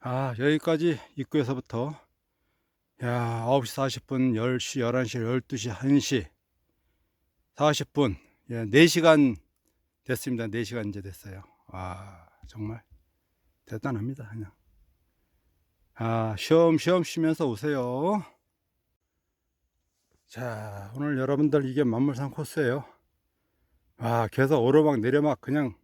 아, 여기까지 입구에서부터 야, 9시 40분, 10시, 11시, 12시, 1시 40분. 예, 4시간 됐습니다. 4시간 이제 됐어요. 아, 정말 대단합니다. 그냥. 아, 쉬엄쉬엄 쉬면서 오세요. 자, 오늘 여러분들 이게 만물산 코스예요. 아, 계속 오르막 내려막 그냥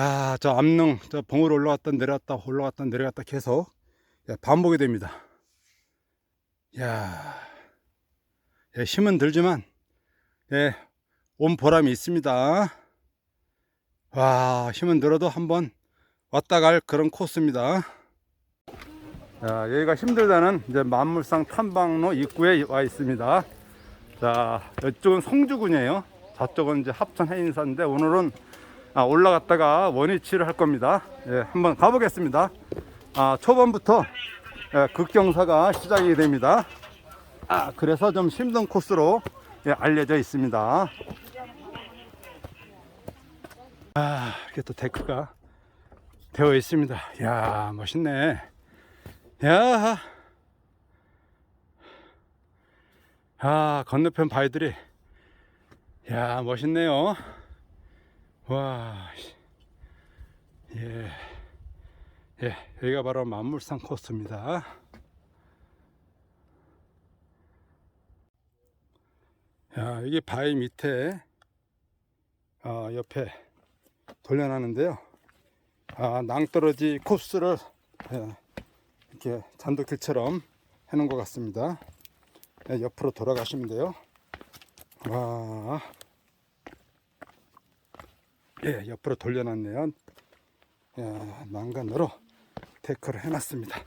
야, 저 암릉, 저 봉으로 올라갔다 내려갔다 올라갔다 내려갔다 계속 야, 반복이 됩니다. 야, 예, 힘은 들지만 예, 온 보람이 있습니다. 와, 힘은 들어도 한번 왔다 갈 그런 코스입니다. 자, 여기가 힘들다는 이제 만물상 탐방로 입구에 와 있습니다. 자, 이쪽은 성주군이에요. 저쪽은 이제 합천 해인사인데 오늘은 아, 올라갔다가 원위치를 할 겁니다. 예, 한번 가보겠습니다. 아, 초반부터 예, 극경사가 시작이 됩니다. 아, 그래서 좀 힘든 코스로 예, 알려져 있습니다. 아, 이렇게 또 데크가 되어 있습니다. 야 멋있네. 야, 아, 건너편 바위들이, 야, 멋있네요. 와, 씨. 예, 예, 여기가 바로 만물산 코스입니다. 야, 이게 바위 밑에, 어, 옆에 돌려놨는데요. 아, 낭떠러지 코스를 예, 이렇게 잔도길처럼 해놓은 것 같습니다. 예, 옆으로 돌아가시면 돼요. 와, 예, 옆으로 돌려놨네요. 야, 난간으로 데크를 해놨습니다.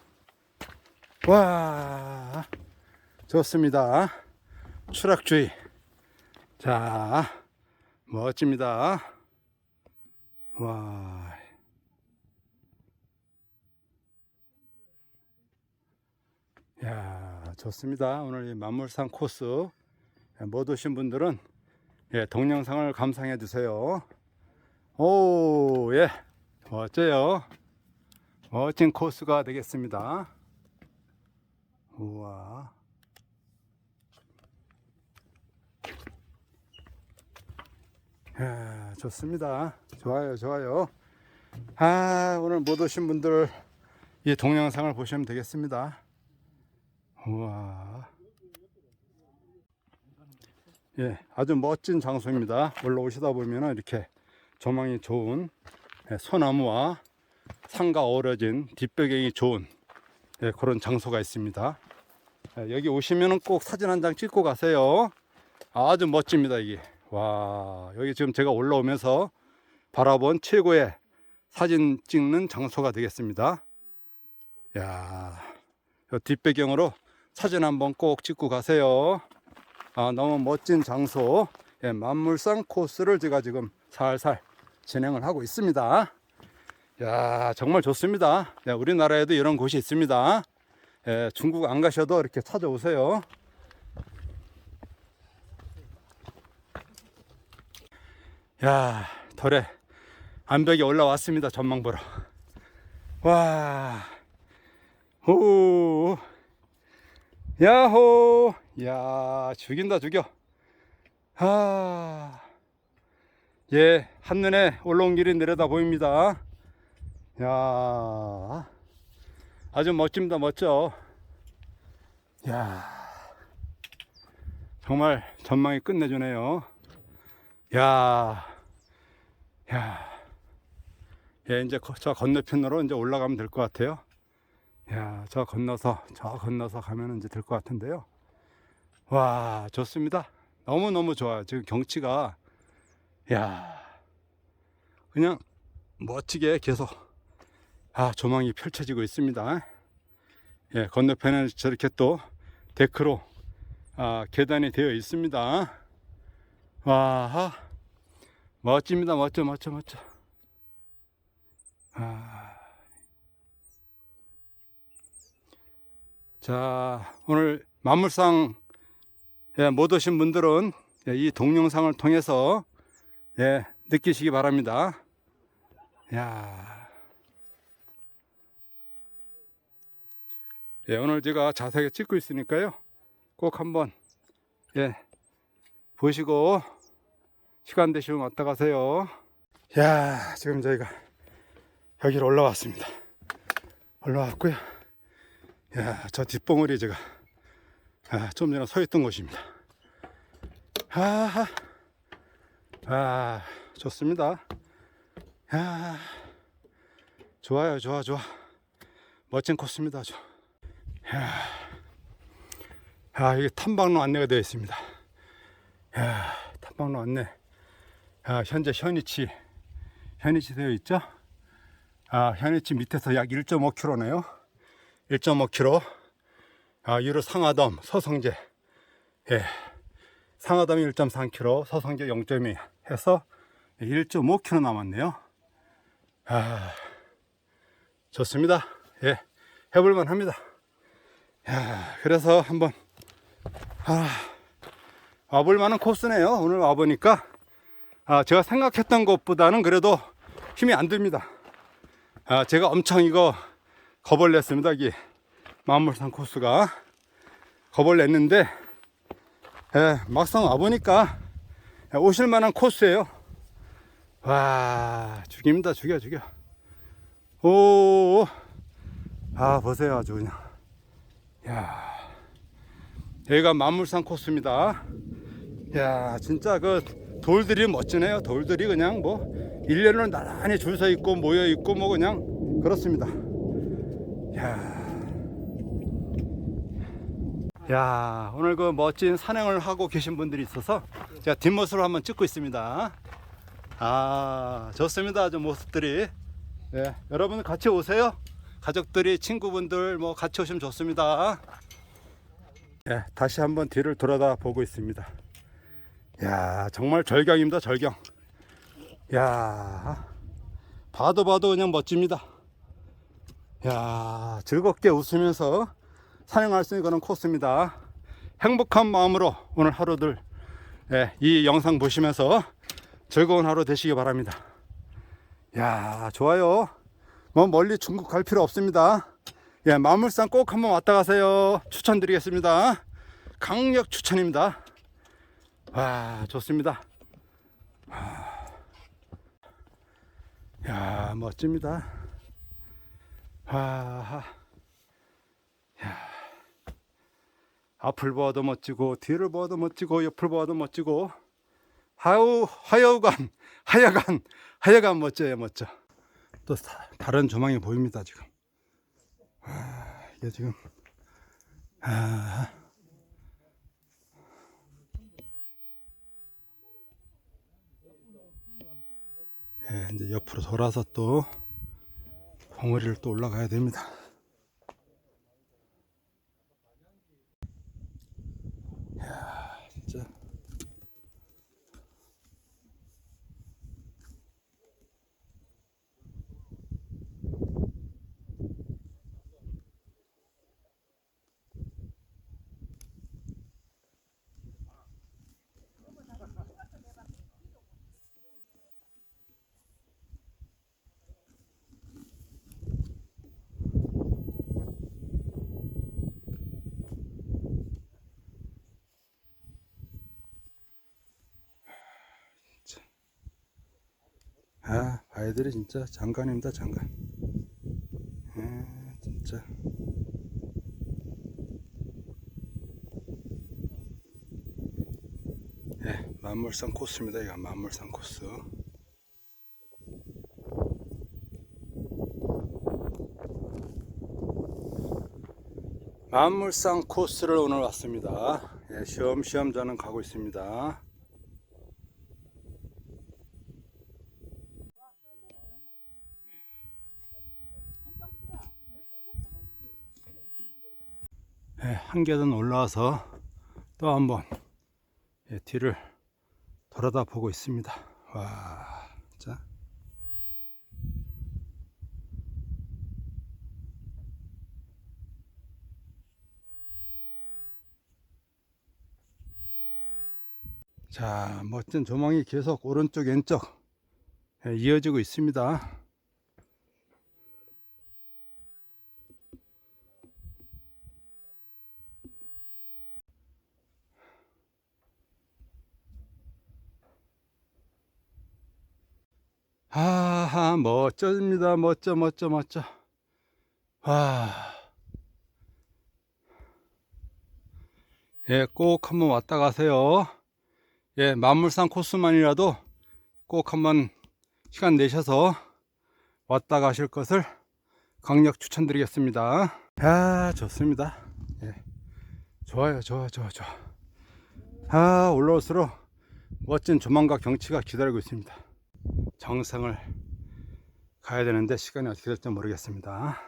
와, 좋습니다. 추락주의. 자, 멋집니다. 와. 야, 좋습니다. 오늘 이 만물산 코스 못 오신 분들은 예, 동영상을 감상해 주세요. 오, 예. 멋져요. 멋진 코스가 되겠습니다. 우와. 야, 좋습니다. 좋아요, 좋아요. 아, 오늘 못 오신 분들 이 동영상을 보시면 되겠습니다. 우와. 예, 아주 멋진 장소입니다. 올라오시다 보면 이렇게 조망이 좋은 예, 소나무와 산과 어우러진 뒷배경이 좋은 예, 그런 장소가 있습니다. 예, 여기 오시면 꼭 사진 한 장 찍고 가세요. 아주 멋집니다, 이게. 와, 여기 지금 제가 올라오면서 바라본 최고의 사진 찍는 장소가 되겠습니다. 야, 요 뒷배경으로 사진 한번 꼭 찍고 가세요. 아, 너무 멋진 장소, 예, 만물상 코스를 제가 지금 살살 진행을 하고 있습니다. 야, 정말 좋습니다. 예, 우리나라에도 이런 곳이 있습니다. 예, 중국 안 가셔도 이렇게 찾아오세요. 야, 덜에 암벽에 올라왔습니다. 전망 보러. 와, 오, 야호, 야, 죽인다, 죽여. 아, 예, 한눈에 올라온 길이 내려다 보입니다. 야, 아주 멋집니다, 멋져. 야, 정말 전망이 끝내주네요. 야, 야, 예, 이제 거- 저 건너편으로 이제 올라가면 될 것 같아요. 야, 저 건너서, 저 건너서 가면 이제 될 것 같은데요. 와, 좋습니다. 너무너무 좋아요. 지금 경치가, 야, 그냥 멋지게 계속, 아, 조망이 펼쳐지고 있습니다. 예, 건너편에는 저렇게 또 데크로, 아, 계단이 되어 있습니다. 와, 멋집니다. 멋져, 멋져, 멋져. 아. 자, 오늘 만물상 예, 못 오신 분들은 예, 이 동영상을 통해서 예, 느끼시기 바랍니다. 야. 예, 오늘 제가 자세하게 찍고 있으니까요. 꼭 한번 예, 보시고 시간 되시면 왔다 가세요. 야, 지금 저희가 여기로 올라왔습니다. 올라왔고요. 야, 저 뒷봉우리 제가 아, 좀 전에 서 있던 곳입니다. 아, 아, 좋습니다. 야, 좋아요, 좋아, 좋아. 멋진 코스입니다, 아주. 야, 아, 이게 탐방로 안내가 되어 있습니다. 야, 탐방로 안내. 아, 현재 현위치, 현위치 되어 있죠? 아, 현위치 밑에서 약 1.5km네요. 1.5km. 아, 유로 상하덤, 서성제. 예. 상하덤이 1.3km, 서성제 0.2 해서 1.5km 남았네요. 아, 좋습니다. 예. 해볼만 합니다. 야, 그래서 한번, 아, 와볼 만한 코스네요. 오늘 와보니까, 아, 제가 생각했던 것보다는 그래도 힘이 안 듭니다. 아, 제가 엄청 이거 겁을 냈습니다. 여기 만물산 코스가 겁을 냈는데 예, 막상 와보니까 오실 만한 코스예요. 와 죽입니다. 죽여 죽여. 오, 아 보세요 아주 그냥. 야, 여기가 만물산 코스입니다. 야, 진짜 그 돌들이 멋지네요. 돌들이 그냥 뭐 일년을 나란히 줄 서 있고 모여 있고 뭐 그냥 그렇습니다. 야. 야, 오늘 그 멋진 산행을 하고 계신 분들이 있어서 제가 뒷모습을 한번 찍고 있습니다. 아, 좋습니다. 저 모습들이. 예, 여러분 같이 오세요. 가족들이, 친구분들 뭐 같이 오시면 좋습니다. 예, 다시 한번 뒤를 돌아다 보고 있습니다. 야, 정말 절경입니다. 절경. 야, 봐도 봐도 그냥 멋집니다. 야, 즐겁게 웃으면서 산행할 수 있는 그런 코스입니다. 행복한 마음으로 오늘 하루들 예, 이 영상 보시면서 즐거운 하루 되시기 바랍니다. 야, 좋아요. 뭐 멀리 중국 갈 필요 없습니다. 예, 마물산 꼭 한번 왔다 가세요. 추천드리겠습니다. 강력 추천입니다. 와, 좋습니다. 야, 멋집니다. 와, 야, 앞을 보아도 멋지고, 뒤를 보아도 멋지고, 옆을 보아도 멋지고, 하우, 하여간, 하여간, 하여간 멋져요, 멋져. 또 다, 다른 조망이 보입니다, 지금. 와, 이게 지금, 아, 예, 이제 옆으로 돌아서 또 봉우리를 또 올라가야 됩니다. 아, 아이들이 진짜 장관입니다, 장관. 아, 진짜. 예, 만물산 코스입니다. 이거 만물산 코스. 만물산 코스를 오늘 왔습니다. 예, 쉬엄쉬엄 저는 가고 있습니다. 한 계단 올라와서 또 한번 예, 뒤를 돌아다 보고 있습니다. 와, 진짜. 자, 멋진 조망이 계속 오른쪽, 왼쪽 예, 이어지고 있습니다. 하하 멋져집니다 멋져 멋져 멋져 와. 예, 꼭 한번 왔다 가세요. 예, 만물상 코스만이라도 꼭 한번 시간 내셔서 왔다 가실 것을 강력 추천드리겠습니다. 아, 좋습니다. 예. 좋아요, 좋아, 좋아, 좋아. 아, 올라올수록 멋진 조망과 경치가 기다리고 있습니다. 정상을 가야 되는데 시간이 어떻게 될지 모르겠습니다.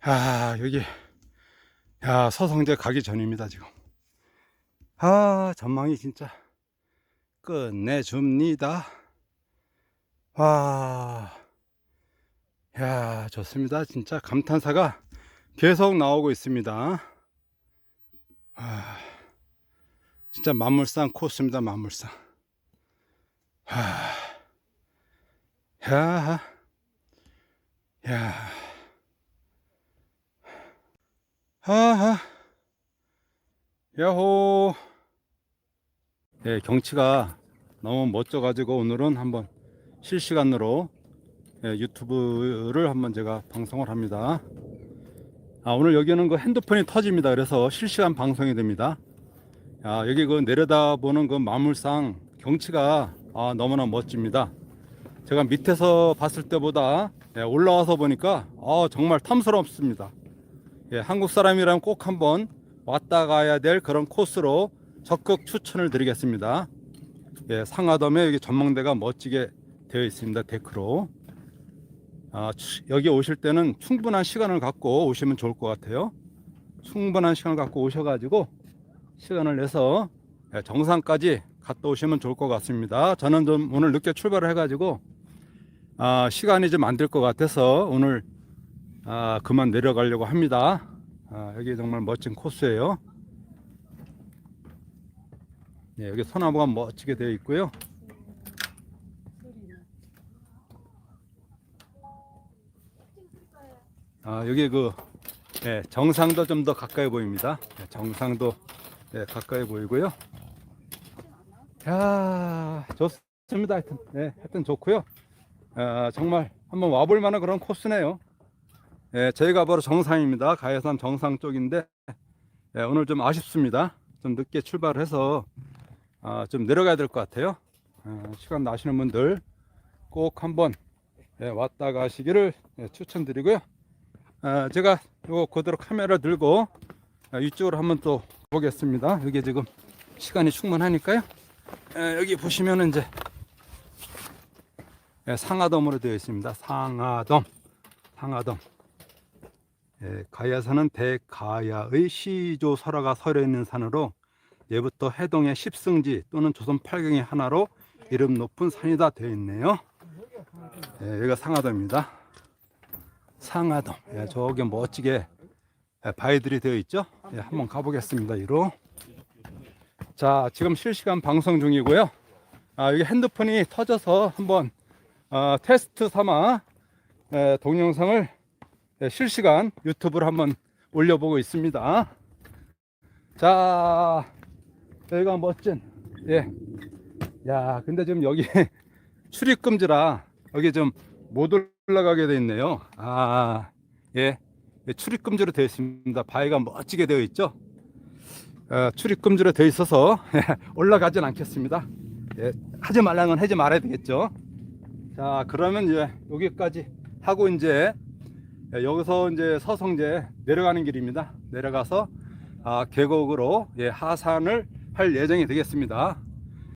아, 여기, 야, 서성제 가기 전입니다, 지금. 아, 전망이 진짜 끝내줍니다. 와, 야, 좋습니다. 진짜 감탄사가 계속 나오고 있습니다. 아, 진짜 만물상 코스입니다, 만물상. 아, 야, 야, 하하, 야호. 예, 경치가 너무 멋져가지고 오늘은 한번 실시간으로 예, 유튜브를 한번 제가 방송을 합니다. 아, 오늘 여기는 그 핸드폰이 터집니다. 그래서 실시간 방송이 됩니다. 아, 여기 그 내려다보는 그 마물상 경치가 아, 너무나 멋집니다. 제가 밑에서 봤을 때보다 예, 올라와서 보니까 아, 정말 탐스럽습니다. 예, 한국 사람이라면 꼭 한번 왔다 가야 될 그런 코스로 적극 추천을 드리겠습니다. 예, 상하덤에 여기 전망대가 멋지게 되어 있습니다. 데크로. 아, 추- 여기 오실 때는 충분한 시간을 갖고 오시면 좋을 것 같아요. 충분한 시간을 갖고 오셔가지고 시간을 내서 예, 정상까지 갔다 오시면 좋을 것 같습니다. 저는 좀 오늘 늦게 출발을 해가지고 아, 시간이 좀 안 될 것 같아서 오늘 아, 그만 내려가려고 합니다. 아, 여기 정말 멋진 코스예요. 네, 여기 소나무가 멋지게 되어 있고요. 아, 여기 그 예, 정상도 좀 더 가까이 보입니다. 예, 정상도 예, 가까이 보이고요. 야, 좋습니다. 하여튼, 예, 하여튼 좋고요. 아, 정말 한번 와볼 만한 그런 코스네요. 예, 저희가 바로 정상입니다. 가야산 정상 쪽인데 예, 오늘 좀 아쉽습니다. 좀 늦게 출발을 해서 아, 좀 내려가야 될 것 같아요. 아, 시간 나시는 분들 꼭 한번 예, 왔다 가시기를 예, 추천드리고요. 아, 제가 요 그대로 카메라 들고 아, 이쪽으로 한번 또 보겠습니다. 여기 지금 시간이 충분하니까요. 예, 여기 보시면은 이제 예, 상하돔으로 되어 있습니다. 상하돔, 상하돔. 예, 가야산은 대가야의 시조 설화가 서려 있는 산으로 예부터 해동의 십승지 또는 조선 팔경의 하나로 이름 높은 산이다 되어 있네요. 예, 여기가 상하돔입니다. 상하돔. 예, 저기 멋지게 예, 바위들이 되어 있죠. 예, 한번 가보겠습니다. 이로. 자, 지금 실시간 방송 중이고요. 아, 여기 핸드폰이 터져서 한번 아, 테스트 삼아 예, 동영상을 예, 실시간 유튜브로 한번 올려보고 있습니다. 자, 여기가 멋진, 예. 야, 근데 지금 여기 출입 금지라 여기 좀 못 올라가게 돼 있네요. 아, 예. 예, 출입 금지로 되어 있습니다. 바위가 멋지게 되어 있죠. 어, 출입 금지로 되어 있어서 올라가진 않겠습니다. 예, 하지 말라는 건 하지 말아야 되겠죠. 자, 그러면 이제 여기까지 하고 이제 예, 여기서 이제 서성제 내려가는 길입니다. 내려가서 아, 계곡으로 예, 하산을 할 예정이 되겠습니다.